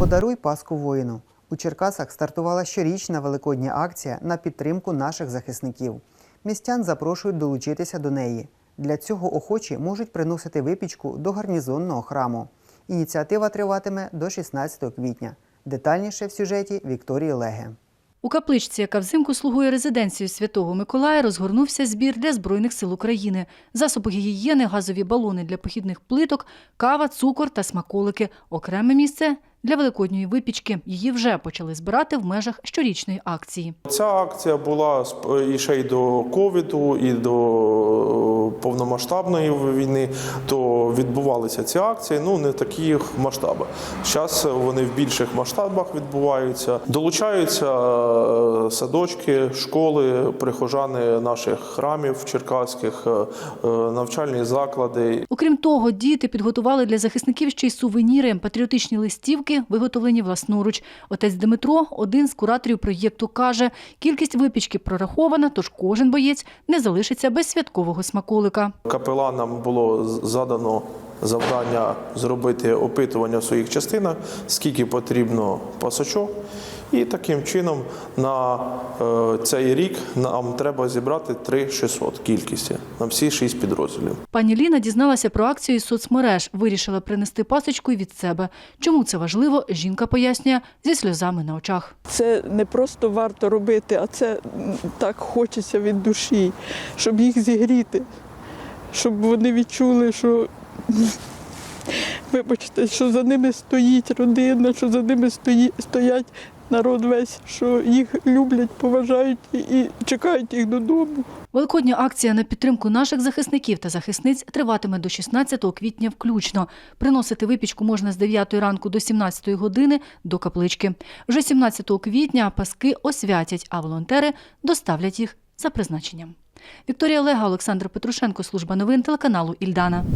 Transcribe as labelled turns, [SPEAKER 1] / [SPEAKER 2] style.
[SPEAKER 1] Подаруй Паску воїну. У Черкасах стартувала щорічна великодня акція на підтримку наших захисників. Містян запрошують долучитися до неї. Для цього охочі можуть приносити випічку до гарнізонного храму. Ініціатива триватиме до 16 квітня. Детальніше в сюжеті Вікторії Леге.
[SPEAKER 2] У капличці, яка взимку слугує резиденцією Святого Миколая, розгорнувся збір для Збройних сил України. Засоби гігієни, газові балони для похідних плиток, кава, цукор та смаколики. Окреме місце для великодньої випічки. Її вже почали збирати в межах щорічної акції.
[SPEAKER 3] Ця акція була і ще й до ковіду, і до повномасштабної війни. То відбувалися ці акції, ну не в таких масштабах. Зараз вони в більших масштабах відбуваються. Долучаються е, садочки, школи, прихожани наших храмів черкаських, е, е, навчальні заклади.
[SPEAKER 2] Окрім того, діти підготували для захисників ще й сувеніри, патріотичні листівки, виготовлені власноруч. Отець Дмитро, один з кураторів проєкту, каже, кількість випічки прорахована, тож кожен боєць не залишиться без святкового смаколика.
[SPEAKER 3] Капеланам було задано завдання зробити опитування в своїх частинах, скільки потрібно пасочок. І таким чином на е, цей рік нам треба зібрати 3600 кількості на всі шість підрозділів.
[SPEAKER 2] Пані Ліна дізналася про акцію із соцмереж, вирішила принести пасочку від себе. Чому це важливо, жінка пояснює зі сльозами на очах.
[SPEAKER 4] Це не просто варто робити, а це так хочеться від душі, щоб їх зігріти, щоб вони відчули, що вибачте, що за ними стоїть родина, що за ними стої, стоять народ весь, що їх люблять, поважають і чекають їх додому.
[SPEAKER 2] Великодня акція на підтримку наших захисників та захисниць триватиме до 16 квітня включно. Приносити випічку можна з 9 ранку до 17 години до каплички. Вже 17 квітня паски освятять, а волонтери доставлять їх за призначенням. Вікторія Лега, Олександр Петрушенко, служба новин телеканалу Ільдана.